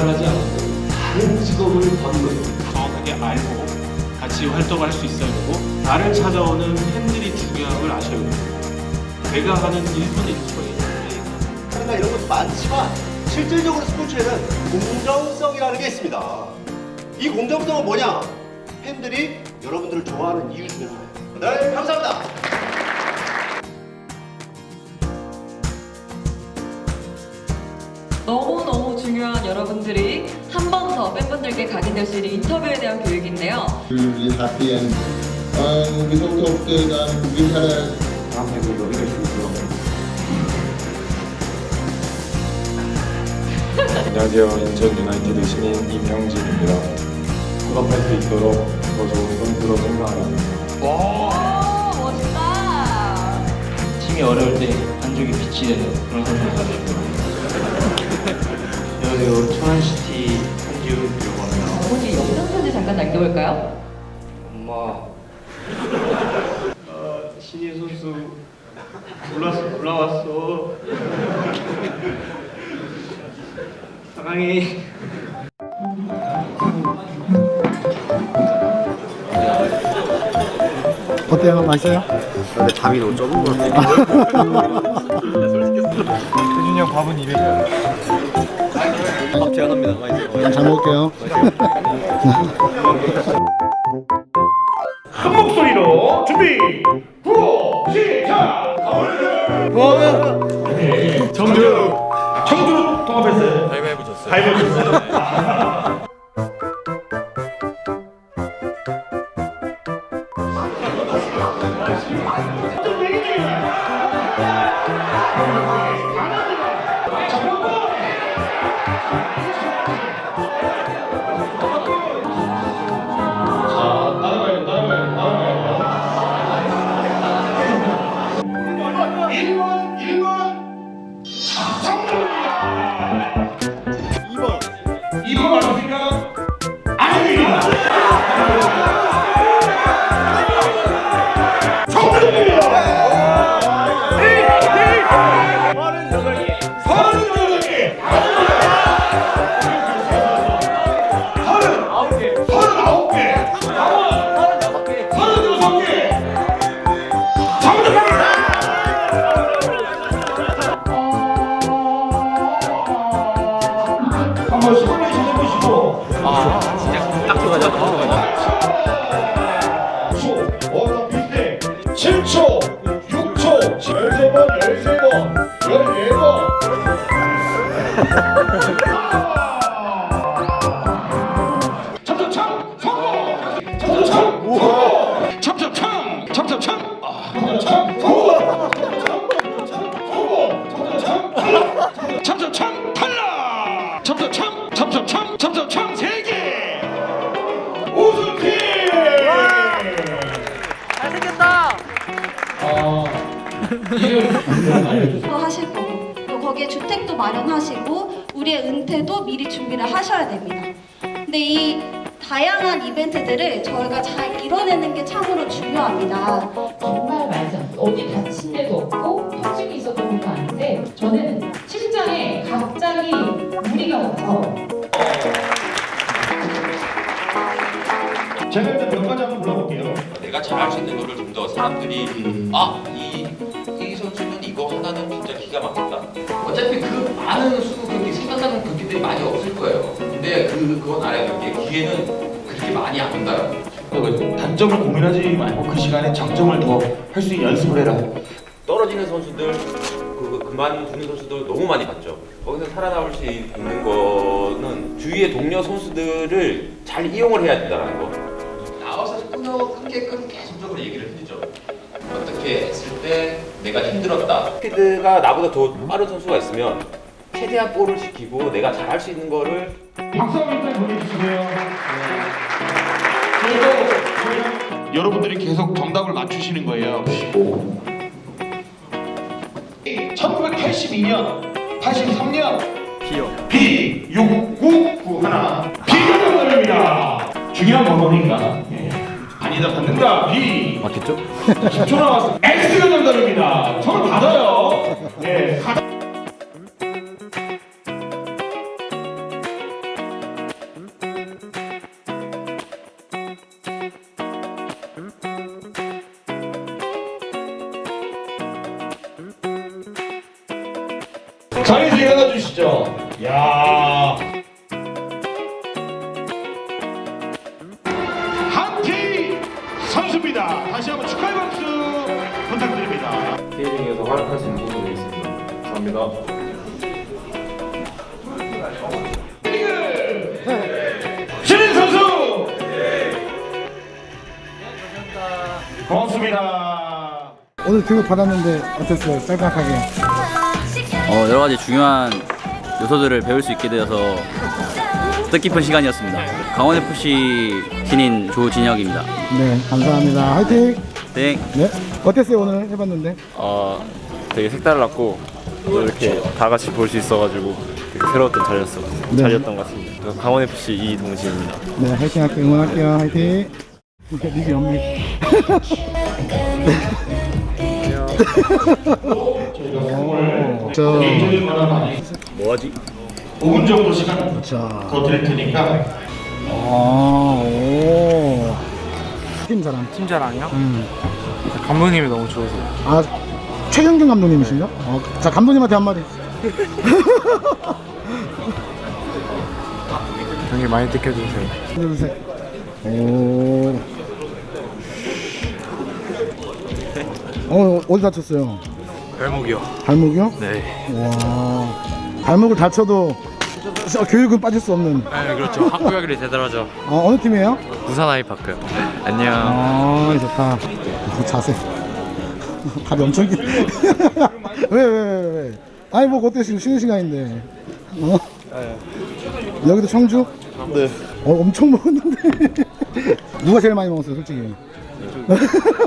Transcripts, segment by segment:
개발하지 않고 다른 직업을 버는 거예요. 정확하게 알고 같이 활동할 수 있어야 되고 나를 찾아오는 팬들이 중요한 걸 아셔야 돼요. 내가 하는 1분의 1초에 그러니까 이런 것도 많지만 실질적으로 스포츠에는 공정성이라는 게 있습니다. 이 공정성은 뭐냐? 팬들이 여러분들을 좋아하는 이유 중에 하나예요. 네, 감사합니다. 너무너무 중요한 여러분들이 한 번 더 팬분들께 각인될 수 있는 인터뷰에 대한 교육인데요. really happy and um, we hope that um, we had a 안녕하세요. 인천 유나이티드 신인 임형진입니다. 보답할 수 있도록 더 좋은 선수로 성장하겠습니다. 오, 멋있다. 팀이 어려울 때 한쪽이 빛이 되는 그런 선수가 되고 안녕하세요. 천안시티 한지훈이라고 합니다. 어머니 영상 편지 잠깐 남겨볼까요? 엄마. 아, 신인 선수 올라왔어. 올라왔어. 사랑해. 어때요? 맛있어요? 근데 잠이 너무 적은 것 같아요. 태준이 형 밥은 200이 야. 제가 드세요. 잘 먹을게요. 큰 정 참참참 성공! 참참참 성공! 참참참 아, 참참참 성공! 참참참 참참참 탈락! 참참참 참참참 참참참 세개 우승팀! 또 하실 거고 또 거기에 주택도 마련하시고 우리의 은퇴도 미리 준비를 하셔야 됩니다. 근데 이 다양한 이벤트들을 저희가 잘 이뤄내는 게 참으로 중요합니다. 정말 않고 어디 다친 데도 없고 통증이 있었던 것도 아닌데 저는 실장에 갑자기 무리가 와서 제가 일단 몇 가지 한번 물어볼게요 내가 잘할 수 있는 거를 좀 더 사람들이 아 이 이 선수는 이거 하나는 진짜 기가 막힌다. 어차피 그 많은 수 경기 생각나는 경기들이 많이 없을 거예요. 근데 그 그건 알아야 될 게 기회는 그렇게 많이 안 온다라는 거죠. 단점을 고민하지 말고 그 시간에 장점을 더 할 수 있는 연습을 해라 떨어지는 선수들 그 그만두는 선수들 너무 많이 봤죠. 거기서 살아남을 수 있는 거는 주위의 동료 선수들을 잘 이용을 해야 된다는 거. 나와서 끊어 끊게끔 계속적으로 얘기를 해주죠. 어떻게 했을 때 내가 힘들었다. 스피드가 나보다 더 빠른 선수가 있으면 최대한 볼을 지키고 내가 잘할 수 있는 거를 박수 한번 보내주시고요 그리고 여러분들이 계속 정답을 맞추시는 거예요 1982년 83년 B6991 B가 정답입니다. 중요한 번호니까. 예. 아니다 받는다 B. 맞겠죠? 10초 남았어. X가 정답입니다. 저를 받아요. 예. 받아- 자리에서 일어나 주시죠. 활약할 수 있는 모습이 있습니다. 감사합니다. 신인 선수. 고맙습니다. 오늘 교육 받았는데 어땠어요? 짤막하게. 어, 여러 가지 중요한 요소들을 배울 수 있게 되어서 뜻깊은 시간이었습니다. 강원 FC 신인 조진혁입니다. 네, 감사합니다. 화이팅! 네. 네. 어땠어요? 오늘 해봤는데? 어, 되게 색달랐고 또 이렇게 다 같이 볼 수 있어가지고 되게 새로웠던 자리였어, 네. 자리였던 것 같습니다. 저 강원 FC 이동진입니다. 네, 화이팅 할게요. 응원할게요. 화이팅! 리뷰 연미. 오, 저, 뭐하지? 5분 정도 시간 자, 더 드릴 테니까 아, 오. 팀 자랑. 팀자랑이요? 음. 감독님이 너무 좋으세요. 아, 최경경 감독님이신가? 어, 자, 감독님한테 한마디. 경기 많이 느껴주세요. 오. 어, 어디 다쳤어요? 발목이요. 발목이요? 네. 와. 발목을 다쳐도 저 교육은 빠질 수 없는. 네, 그렇죠. 학구역이 대단하죠. 어, 어느 팀이에요? 부산 아이파크. 안녕. 아, 좋다. 어, 자세. 다리 엄청 길. 왜, 왜, 왜, 왜? 아니, 뭐, 어때, 지금 쉬는 시간인데. 어? 여기도 청주? 네. 어, 엄청 먹었는데. 누가 제일 많이 먹었어요, 솔직히?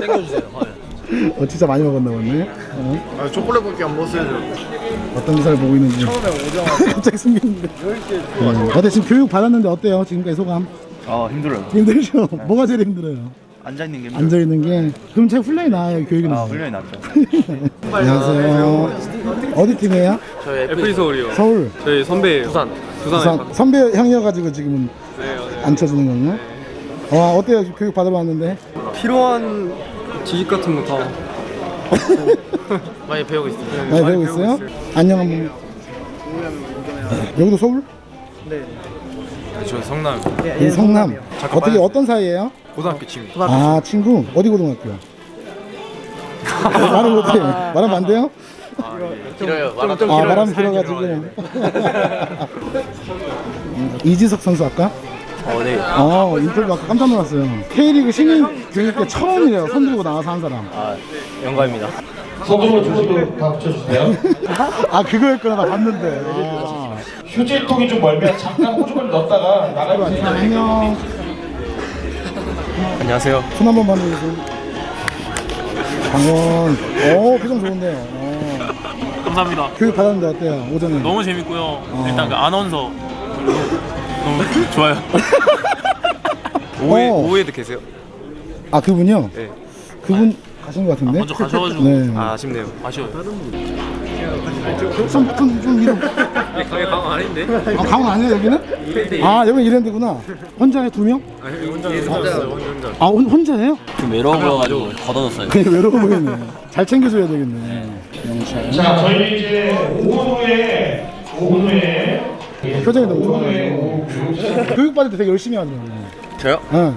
땡겨주세요. 어, 진짜 많이 먹었나 보네. 어? 아, 초콜릿밖에 안 먹었어요. 어떤 기사를 보고 있는지. 처음에 오자마자 갑자기 숨겼는데. 음, 어때, 지금 교육 받았는데 어때요? 지금까지 소감? 아 힘들어요. 힘들죠? 뭐가 제일 힘들어요? 앉아 있는 게 앉아 있는 게. 그럼 제 훈련이 나아요, 교육이 나아요. 훈련이 낫죠. 안녕하세요. 어디 팀이에요? 저희 FE 서울이요. 서울. 저희 선배예요. 부산. 부산 선배 형이어가지고 지금은 안 쳐주는 건가? 와 어때요? 교육 받으러 왔는데. 필요한 지식 같은 거 다. 많이 배우고 있어요. 많이 배우고 있어요? 안녕 한번. 여기도 서울? 저 성남. 이 성남. 어떻게 어떤 사이예요? 고등학교 친구. 아 친구 어디 고등학교? 말을 못해. 말하면 안 돼요? 길어요. 아 말하면 길어가지고. 이지석 선수 아까? 어, 네. 어 인터뷰 아까 깜짝 놀랐어요. K리그 신인 교육 때 처음이래요. 손 들고 나와서 한 사람. 아, 영광입니다. 손으로 주시고 다 붙여주세요. 아 그거였구나 나 봤는데. 아. 휴지통이 좀 멀면 잠깐 호주머니 넣었다가 나가주세요. 안녕. 안녕하세요. 손 한 번만 해주세요. 강원. 오 표정 좋은데요. 어. 감사합니다. 교육 받았는데 어때요? 오전에. 너무 재밌고요. 일단 그 아나운서 너무 좋아요. 오해- 어. 오해도 계세요? 아 그분요? 네. 그분 가신 것 같은데. 먼저 가셔가지고 네. 아, 아쉽네요. 아쉬워요. 좀, 좀, 좀 이름. 가게 방 아닌데? 아 강원 아니야 여기는? 아 여기 이랜드구나. 혼자에 두 명? 혼자 혼자 혼자. 아 혼, 혼자예요? 좀 외로워 보여가지고 걷어졌어요. 그냥 외로워 보이네. 잘 챙겨줘야 되겠네. 영차. 자, 저희 이제 5분 후에 5분 후에 표정이 너무 좋아가지고. 교육 받을 때 되게 열심히 하네요. 저요? 응.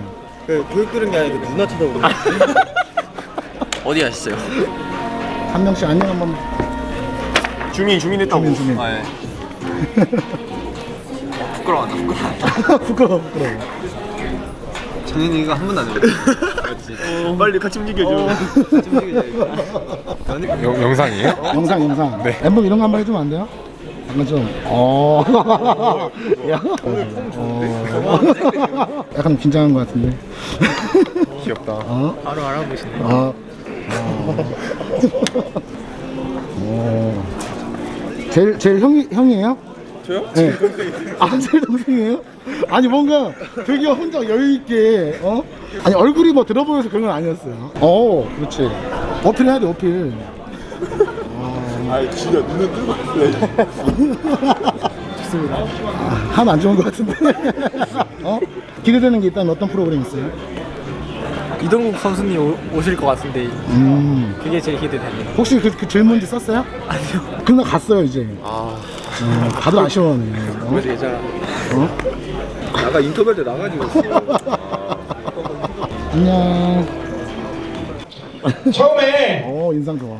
교육 들은 게 아니고 누나 쳐다보고. 어디 가셨어요? 한 명씩 안녕 한번. 주민 주민 했다고. 주민 주민. 아, 예. 부끄러워한다 부끄러워. 부끄러워 부끄러워. 장현이가 한 번도 안 해봤지. 빨리 같이 움직여줘. 같이 움직여줘. 영, 영상이에요? 영상 영상. 네. 엠범 이런 거 한 번 해주면 안 돼요? 약간 좀. 어. 야. 어. 약간 긴장한 것 같은데. 귀엽다. 어? 바로 알아보시네. 어. 어. 제일 제일 형이 형이에요? 저요? 네. 아, 제 동생이에요? 아니 뭔가 되게 혼자 여유 있게 어? 아니 얼굴이 뭐 들어 보여서 그런 건 아니었어요. 어, 그렇지. 어필 해야 돼, 어필. 아 진짜 눈을 뜨고 있어요. 좋습니다. 아, 하나 안 좋은 것 같은데. 어? 기대되는 게 있다면 어떤 프로그램 있어요? 이동국 선수님 오, 오실 것 같은데 음. 그게 제일 기대됩니다. 혹시 그, 그 질문지 썼어요? 아니요. 그날 갔어요 이제. 아 어, 다들 아쉬워하네. 어? 그래서 예전 어? 나가 인터뷰할 때 나가지고 안녕. 처음에 어 인상 좋아.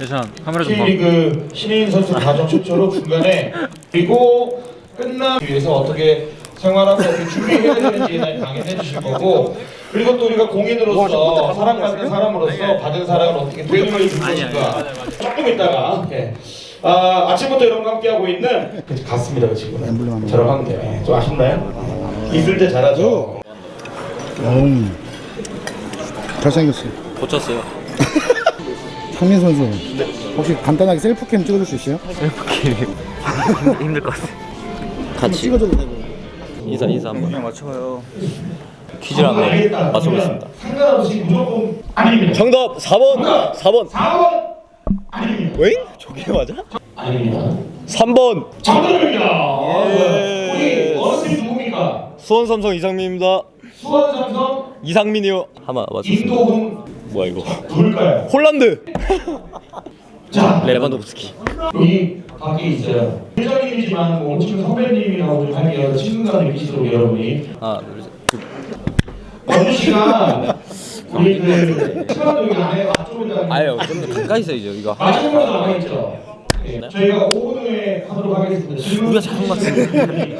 예찬 카메라 좀 봐. K리그 신인 선수 과정 최초로 중간에 그리고 끝난 위해서 어떻게 생활하고 어떻게 준비해야 되는지에 당연히 해주실 거고 그리고 또 우리가 공인으로서 사랑받는 사람으로서 받은 사랑을 어떻게 되돌려 줄 것인가 조금 있다가 예. 아, 아침부터 여러분과 함께하고 있는 갔습니다 그 친구는 저랑 함께 좀 아쉽나요? 있을 때 잘하죠 음. 잘생겼어. 고쳤어요. 상민 선수. 혹시 간단하게 셀프캠 찍어줄 수 있어요? 힘들 것 같아. 같이 찍어줘도 되고. 인사 인사 한번. 그냥 맞춰요. 퀴즈를 한번 맞춰보겠습니다. 상관없이 무조건 아닙니다 정답 4번. 4번. 4번 아닙니다 왜? 저게 맞아? 아닙니다 3번. 정답입니다 예. 우리 어른들이 누굽니까? 수원 삼성 이상민입니다. 수원 삼성 이상민이요. 한번 맞췄습니다. 임도훈 뭐야 이거? 누굴까요? 홀란드. 자 레반도프스키. 여기 밖에 있어요 회장님이지만 뭐 지금 선배님이라고 좀 할게요 친근감 느끼시도록 여러분이 하나 둘 셋. 어느 시간 우리 그 시간 여기 안에 앞쪽에다가 아유 좀 더 가까이 있어야죠 이거. 마지막으로 남아 있죠 예, 저희가 5분 후에 하도록 하겠습니다 우리가 것 같은데.